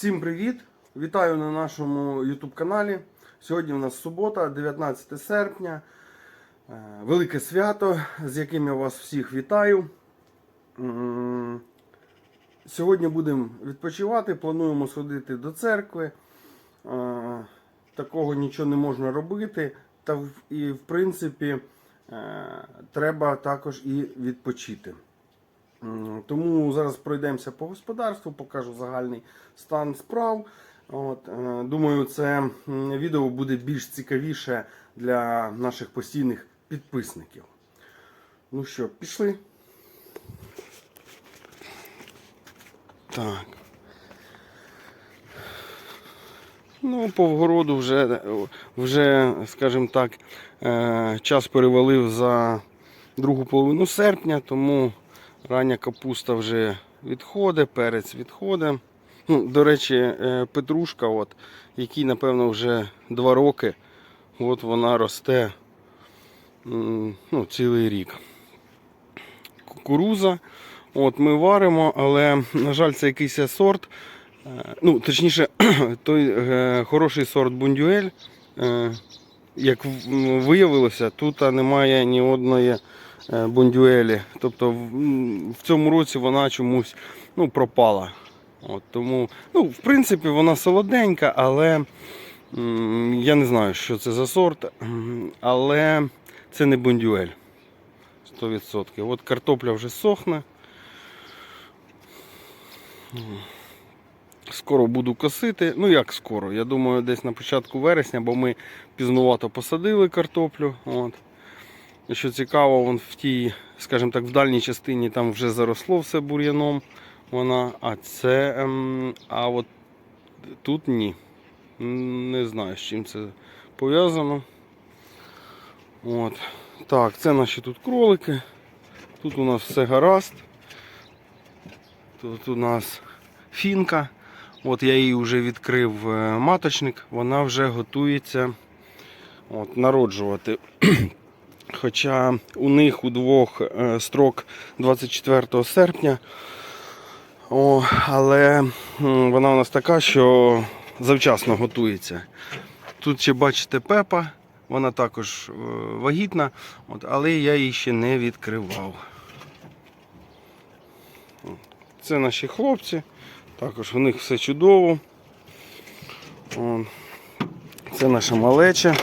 Всім привіт! Вітаю на нашому YouTube каналі. Сьогодні у нас субота, 19 серпня. Е, Велике свято, з яким я вас всіх вітаю. Сьогодні будемо відпочивати, плануємо сходити до церкви. Е, Такого нічого не можна робити. Та і в принципі е, треба також і відпочити. Тому зараз пройдемося по господарству, покажу загальний стан справ. От, е, думаю, це відео буде більш цікавіше для наших постійних підписників. Ну що, пішли? Так. Ну, по вгороду вже, вже скажімо так, е, час перевалив за другу половину серпня, тому рання капуста вже відходить, перець відходить. Ну, до речі, е, петрушка, от, якій, напевно, вже два роки, от вона росте ну, цілий рік. Кукуруза. От ми варимо, але, на жаль, це якийсь сорт. Е, Ну, точніше, той е, хороший сорт бундюель. Як виявилося, тут немає ні одної бондюелі. Тобто в, цьому році вона чомусь ну, пропала. От, тому, ну, в принципі, вона солоденька, але я не знаю, що це за сорт. Але це не бондюель. 100%. От картопля вже сохне. Скоро буду косити. Ну як скоро? Я думаю, десь на початку вересня, бо ми пізнувато посадили картоплю. От. Що цікаво, вон в тій, скажімо так, в дальній частині там вже заросло все бур'яном. Вона, а це. Ем, а от тут ні. Не знаю, з чим це пов'язано. От. Так, це наші тут кролики. Тут у нас все гаразд. Тут у нас фінка. От я її вже відкрив е, маточник, вона вже готується от, народжувати. Хоча у них у двох е, строк 24 серпня. О, але вона у нас така, що завчасно готується. Тут ще бачите пепа, вона також е, вагітна, от, але я її ще не відкривав. Це наші хлопці. Також у них все чудово. Це наша малеча.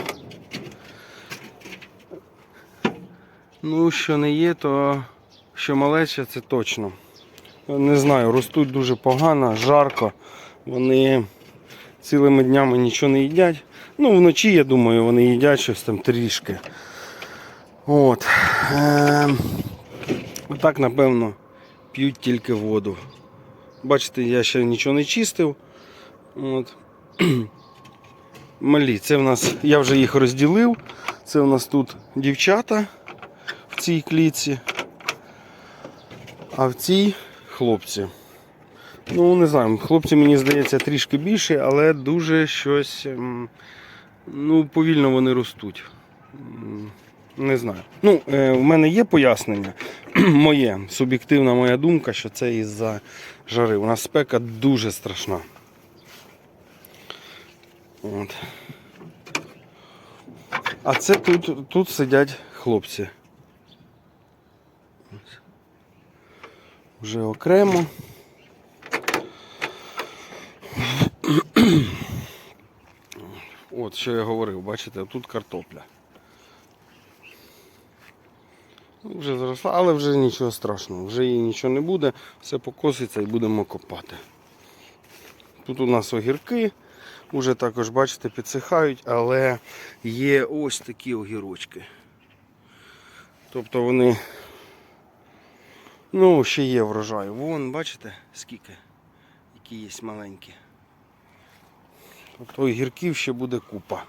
Ну, що не є, то що малеча, це точно. Не знаю, ростуть дуже погано, жарко. Вони цілими днями нічого не їдять. Ну, вночі, я думаю, вони їдять щось там трішки. От. Е, так, напевно, п'ють тільки воду. Бачите, я ще нічого не чистив. От. Малі, це в нас, я вже їх розділив. Це у нас тут дівчата в цій клітці, а в цій хлопці. Ну, не знаю, хлопці, мені здається, трішки більше, але дуже щось. ем, Ну, повільно вони ростуть. Не знаю. Ну, е, в мене є пояснення. Моє, суб'єктивна моя думка, що це із-за жари. У нас спека дуже страшна. От. А це тут, тут сидять хлопці. Вже окремо. От що я говорив, бачите, тут картопля. Ну, Вже заросла, але вже нічого страшного, вже їй нічого не буде, все покоситься і будемо копати. Тут у нас огірки, вже також, бачите, підсихають, але є ось такі огірочки. Тобто вони ну, ще є врожай. Вон, бачите, скільки, які є маленькі. Тобто огірків ще буде купа.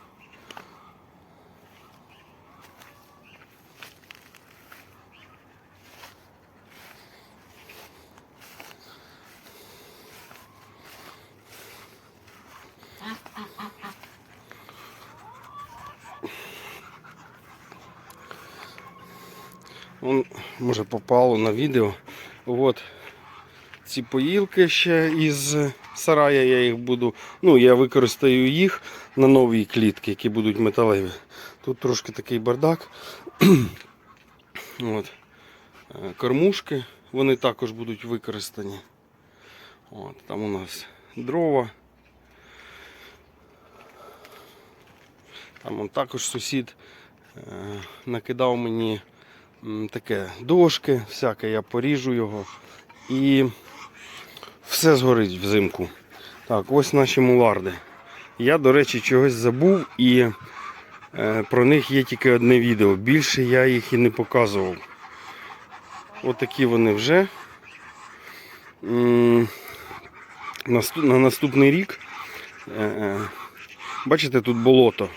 Вон, може попало на відео. От ці поїлки ще із сарая, я їх буду. Ну, я використаю їх на нові клітки, які будуть металеві. Тут трошки такий бардак. От. Е, Кормушки, вони також будуть використані. От, там у нас дрова. Там он також сусід е, накидав мені таке дошки, всяке, я поріжу його. І все згорить взимку. Так, ось наші муларди. Я, до речі, чогось забув і е, про них є тільки одне відео. Більше я їх і не показував. Отакі вони вже. На наступний рік. е, е, Бачите, тут болото.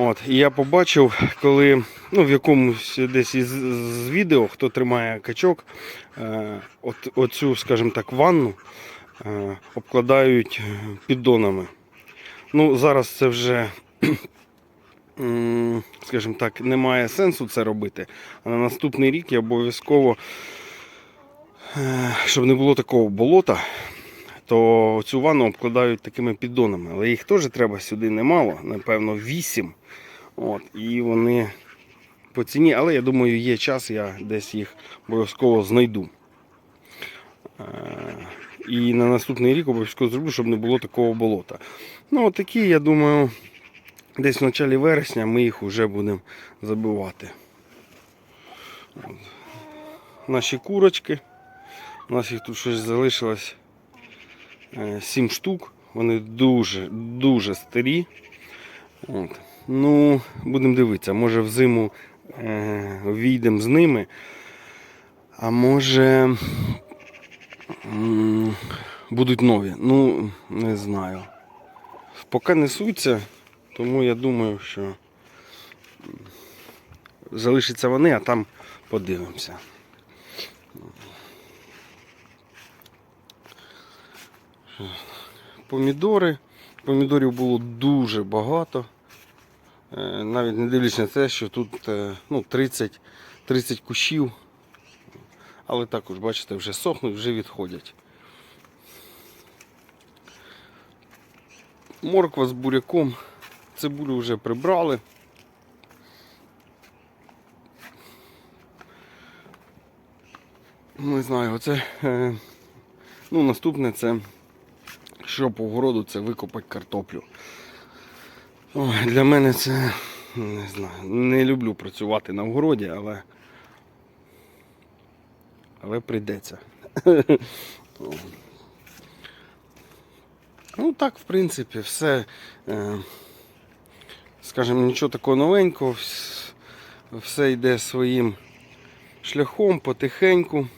От, і я побачив, коли ну, в якомусь десь із з відео, хто тримає качок, е, от, оцю, скажімо так, ванну е, обкладають е, піддонами. Ну, зараз це вже, скажімо так, немає сенсу це робити. А на наступний рік я обов'язково, е, щоб не було такого болота, то цю ванну обкладають такими піддонами. Але їх теж треба сюди немало, напевно, 8. От, і вони по ціні, але я думаю, є час, я десь їх обов'язково знайду. Е, І на наступний рік обов'язково зроблю, щоб не було такого болота. Ну, такі, я думаю, десь в началі вересня ми їх вже будемо забивати. От. Наші курочки. У нас їх тут щось залишилось 7 штук. Вони дуже, дуже старі. От. Ну, будемо дивитися, може взиму е, війдемо з ними. А може будуть нові. Ну, не знаю. Поки несуться, тому я думаю, що залишаться вони, а там подивимося. Помідори. Помідорів було дуже багато. Е, Навіть не дивлячись на те, що тут е, ну, 30, 30 кущів. Але також, бачите, вже сохнуть, вже відходять. Морква з буряком. Цибулю вже прибрали. Не знаю, оце. е, Ну, наступне це, що по городу, це викопати картоплю. Ой, для мене це не знаю. Не люблю працювати на вгороді, але. Але прийдеться. Ну так, в принципі, все. е, Скажімо, нічого такого новенького. Все йде своїм шляхом потихеньку.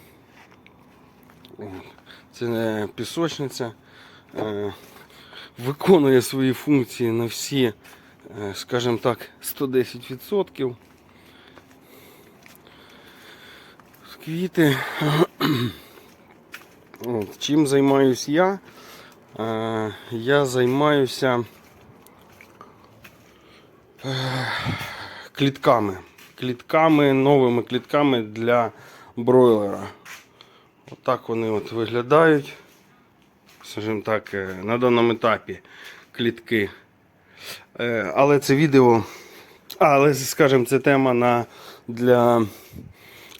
Це е, пісочниця. Е, Виконує свої функції на всі, е, скажімо так, 110%. Квіти. От, чим займаюсь я? Е, Я займаюся клітками. Клітками, новими клітками для бройлера. Отак вони от виглядають. Скажімо так, е, на даному етапі клітки. Е, Але це відео, але, скажімо, це тема на, для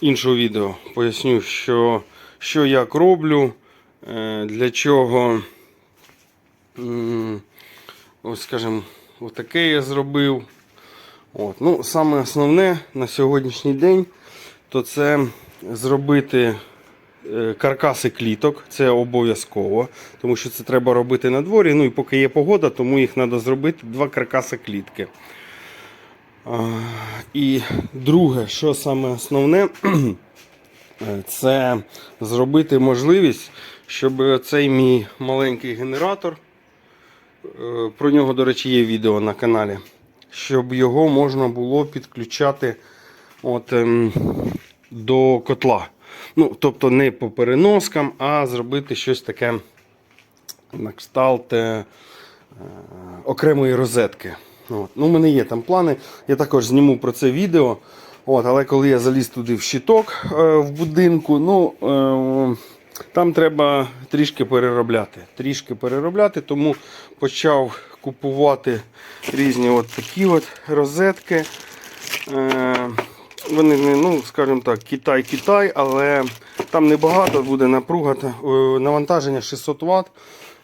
іншого відео. Поясню, що, що як роблю, е, для чого, ось, скажімо, отаке я зробив. От. Ну, саме основне на сьогоднішній день, то це зробити каркаси кліток, це обов'язково, тому що це треба робити на дворі. Ну і поки є погода, тому їх треба зробити два каркаси клітки. І друге, що саме основне, е, це зробити можливість, щоб цей мій маленький генератор, е, про нього, до речі, є відео на каналі, щоб його можна було підключати от, ем, до котла. Ну, тобто не по переноскам, а зробити щось таке на кшталт е, е, окремої розетки. От. Ну, у мене є там плани. Я також зніму про це відео. От, але коли я заліз туди в щиток е, в будинку, ну, е, Там треба трішки переробляти. Трішки переробляти, тому почав купувати різні от такі от розетки. Е, вони не, ну, скажімо так, Китай-Китай, але там небагато буде напруга, е, навантаження 600 Вт.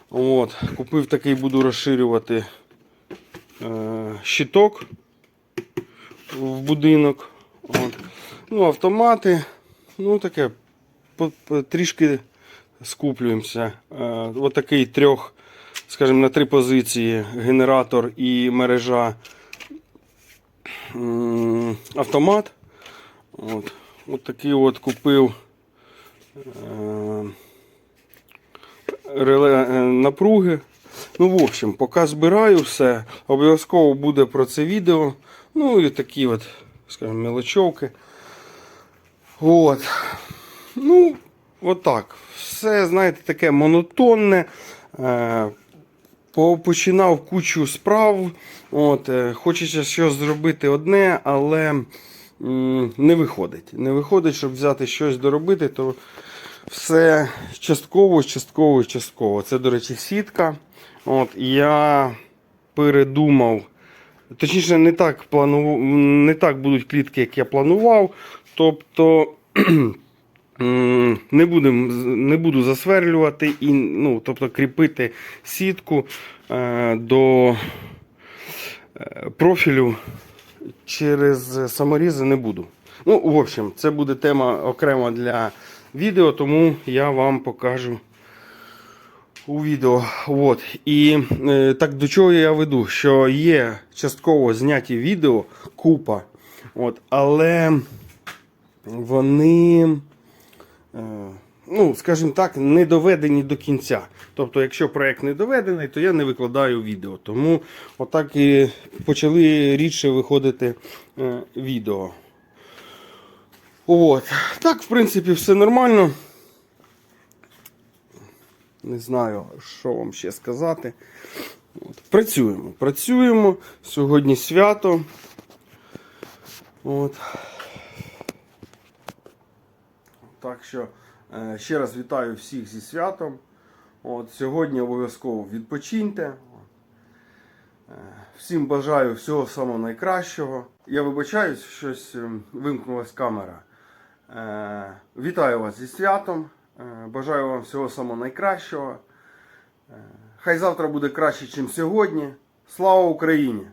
От, купив такий, буду розширювати е, щиток в будинок. От. Ну, автомати. Ну, таке по- по- трішки скуплюємося. Е, Ось такий трьох, скажімо, на три позиції генератор і мережа автомат. От, от такий от купив е, реле е, напруги. Ну, в общем, поки збираю все, обов'язково буде про це відео. Ну і такі от, скажімо, мелочовки. От. Ну, отак. Все, знаєте, таке монотонне. Е, починав кучу справ. От, е, хочеться щось зробити одне, але не виходить. Не виходить, щоб взяти щось доробити, то все частково, частково, частково. Це, до речі, сітка. От, я передумав. Точніше, не так, планував, не так будуть клітки, як я планував. Тобто не, будем, не буду засверлювати і ну, тобто, кріпити сітку е, до е, профілю через саморізи не буду. Ну, в общем, це буде тема окремо для відео, тому я вам покажу у відео. От. І е, так до чого я веду? Що є частково зняті відео, купа, от, але вони, е, ну, скажімо так, не доведені до кінця. Тобто, якщо проект не доведений, то я не викладаю відео. Тому отак і почали рідше виходити е, відео. От. Так, в принципі, все нормально. Не знаю, що вам ще сказати. От. Працюємо, працюємо. Сьогодні свято. От. Так що ще раз вітаю всіх зі святом. От, сьогодні обов'язково відпочиньте. Е, Всім бажаю всього самого найкращого. Я вибачаюсь, щось ем, вимкнулась камера. Е, Вітаю вас зі святом. Е, Бажаю вам всього самого найкращого. Е, Хай завтра буде краще, ніж сьогодні. Слава Україні!